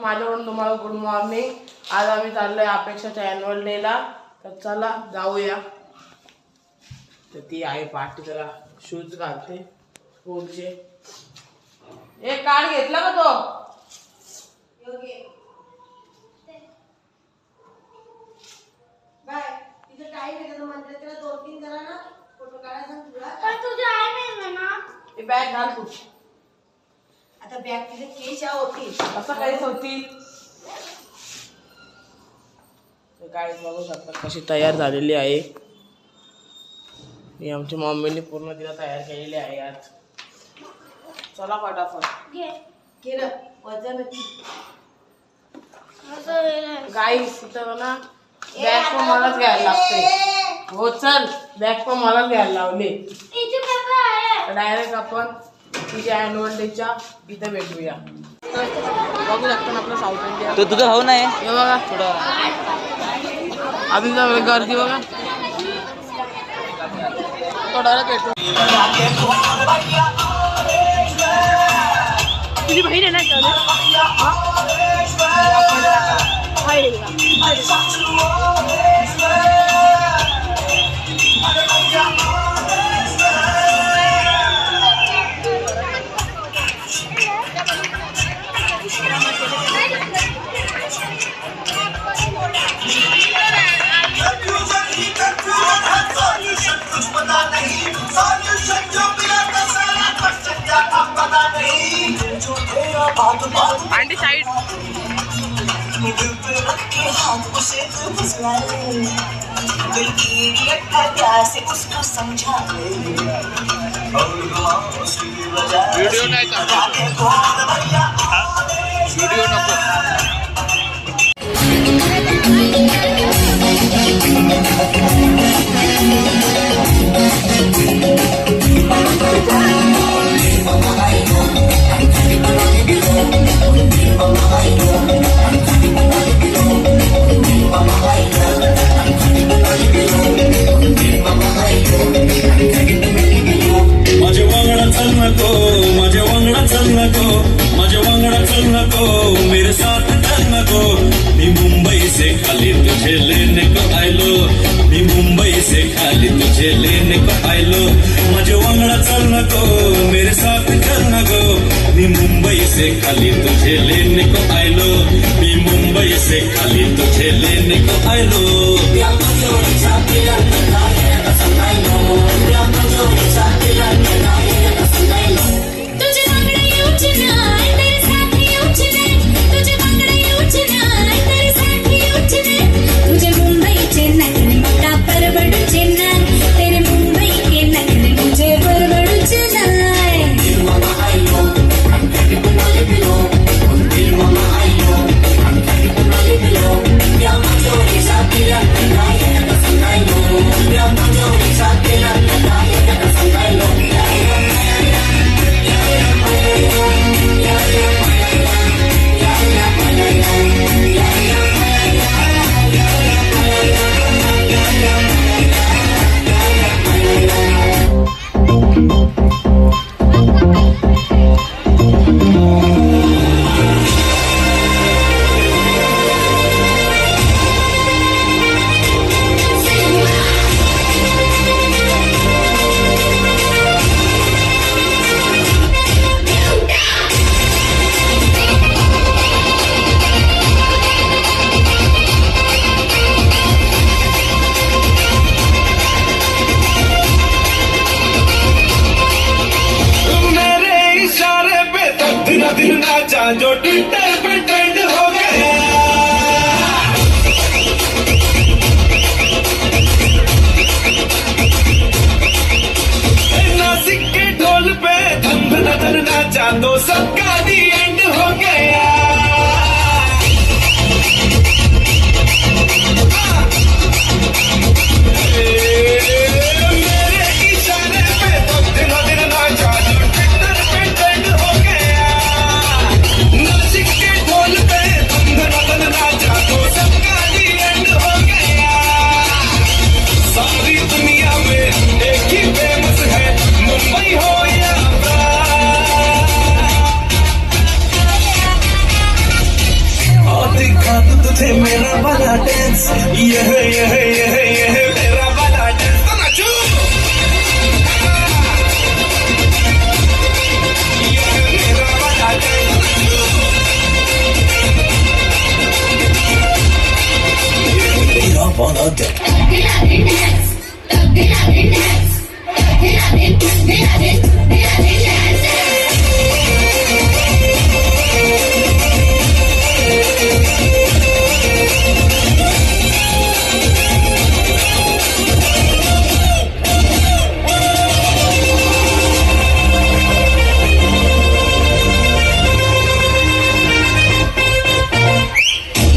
माझ्याकडून तुम्हाला good morning आज आम्ही चाललोय अपेक्षाच्या अॅन्युअल डेला तर चला जाऊया. तर ती आहे पाठी जरा शूज घालते. स्पोर्टचे एक कार्ड घेतला का तो? पण तुझे आहे नाही ना हे बॅग घाल तू. आता बॅग तिथे केशा होती असं काहीच होती काय बघू शकता कशी तयार झालेली आहे. ही आमच्या मम्मीने पूर्ण तिला तयार केलेली आहे आज. चला फटाफट. घे. केलं वजन हे. गाईस इथं ना बॅग पण मलाच घ्यायला लागते. हो चल. बॅग पण मलाच घ्यायला लावली. डायरेक्ट आपण तिच्या अॅन्युअल डेच्या इथं भेटूया. तर बघू शकता आपलं साऊथ इंडिया तो तुझा भाऊ नाही? हे बघा. थोडं. आधी जाऊ गर्दी बघा. थोडा वेळात भेटू तुझी बहीण आहे ना अंडी साईड व्हिडिओ नाही व्हिडिओ नको माझ्या से खाली तुझे लेने को आयलो। मी मुंबई से खाली तुझे लेने को आयलो। तुझे no sacar. all day.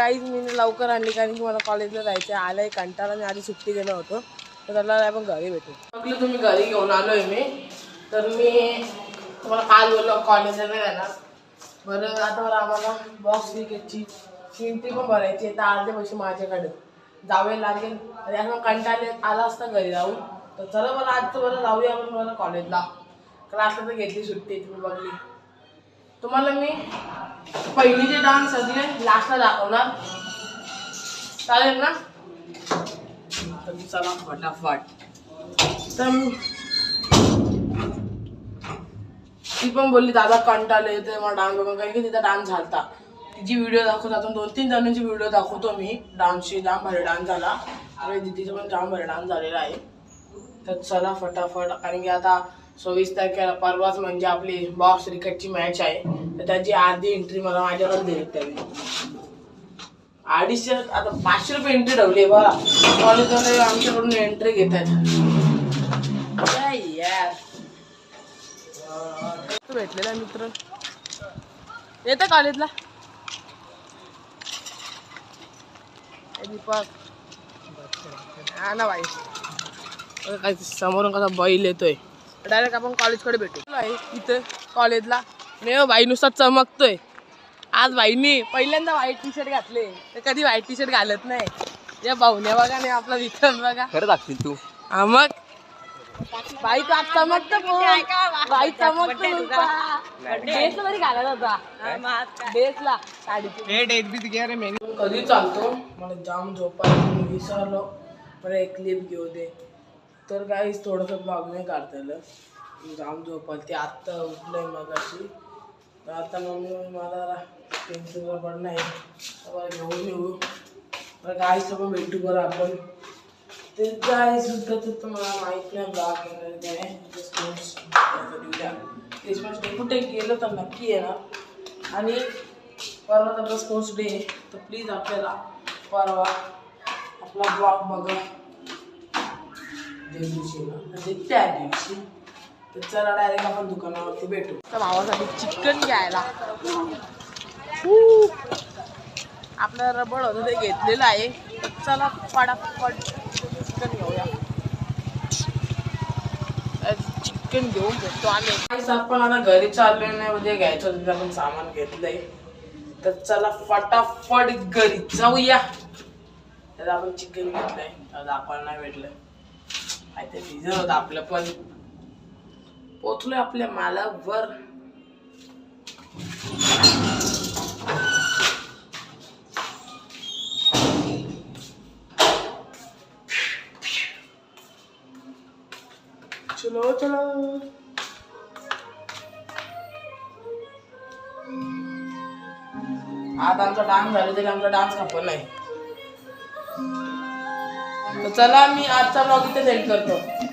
काहीच मी लवकर आणली कारण की मला कॉलेजला जायचं आहे आलंय कंटाळा मी आधी सुट्टी गेलो होतो. तर त्याला आपण घरी भेटू. बघलं तुम्ही घरी घेऊन आलोय मी. तर मी तुम्हाला काल बोललो कॉलेजला नाही जाणार. बरं आता बरं आम्हाला बॉक्स क्रिकेटची शिंटी पण भरायची आहे. तर अर्धे पैसे माझ्याकडे. जावे लागेल. आणि असं कंटाळे आला असता घरी जाऊन तर चला बरं आजचं बरं जाऊया आपण मला कॉलेजला क्लासला तर घेतली सुट्टी तुम्ही बघली. तुम्हाला मी पहिलीचे डान्स सगळे लास्टला दाखवणार. चालेल ना? तर चला फटाफट. तर ती पण बोलली दादा कंटाळले ते मला डान्स बघून. कारण की तिचा डान्स झालता. तिची व्हिडिओ दाखवत आता दोन तीन जणांची व्हिडिओ दाखवतो मी. डान्सची जाम भारी डान्स झाला. आणि दिदीचा पण जाम भारी डान्स झालेला आहे. तर चला फटाफट. कारण की आता सव्वीस तारखेला परवाच म्हणजे आपली बॉक्स क्रिकेटची मॅच आहे. तर त्याची अर्धी एंट्री मला माझ्याकडे दिली त्यांनी. अडीचशे आता पाचशे रुपये एंट्री ठेवली आहे बघा कॉलेजमध्ये आमच्याकडून एंट्री घेत आहेत. यार. भेटलेला मित्र. येतं कॉलेजला दीपक. हा ना बाई. काय समोरून कसा बैल येतोय. डायरेक्ट आपण कॉलेजकडे भेटू. आहे इथं कॉलेजला नाही हो, बाई नुसता चमकतोय. आज बाईनी पहिल्यांदा व्हाईट टी शर्ट घातले. तर कधी व्हाईट टी शर्ट घालत नाही. या भाऊने बघा नाही आपला विक्रम बघा. खरं दाखतील तू. हा मग. बाई तू आज चमकत बाई चमकत घालत होता. बेसला कधी चालतो? मला जाम झोपायला मी विसरलो. मला एक क्लिप घेऊ दे. तर काहीच थोडंसं ब्लॉग नाही काढता जाम झोपाल. ते आत्ता उठलंय मग अशी तर आता मम्मी मला टेन्शन पण नाही मला घेऊन येऊ. तर काही सगळं भेटू बरं आपण. ते काय सुद्धा तर तुम्हाला माहीत नाही ब्लॉग क्रिसमस डे कुठे गेलं तर नक्की येणार. आणि परवा आपला स्पोर्ट्स डे तर प्लीज आपल्याला परवा आपला ब्लॉग बघा. ज्या दिवशी ना म्हणजे त्या दिवशी तर चला डायरेक्ट आपण दुकानावरती भेटू. तर भावासाठी चिकन घ्यायला. आपलं रबड होतं ते घेतलेलं आहे. तर चला पटापट चिकन घेऊया. चिकन घेऊन भेटतो आम्ही. आपण आता घरी चाललोय नाही म्हणजे घ्यायचं होतं आपण सामान घेतलंय. तर चला फटाफट घरी जाऊया. त्यात आपण चिकन घेतलंय. आता आपण नाही भेटलंय ते भिजत आपलं पण पोचलोय आपल्या मालावर. चलो चलो. आज आमचा डान्स झाला तरी आमचा डान्स खपत नाही. तर चला मी आजचा ब्लॉग इथे सेंड करतो.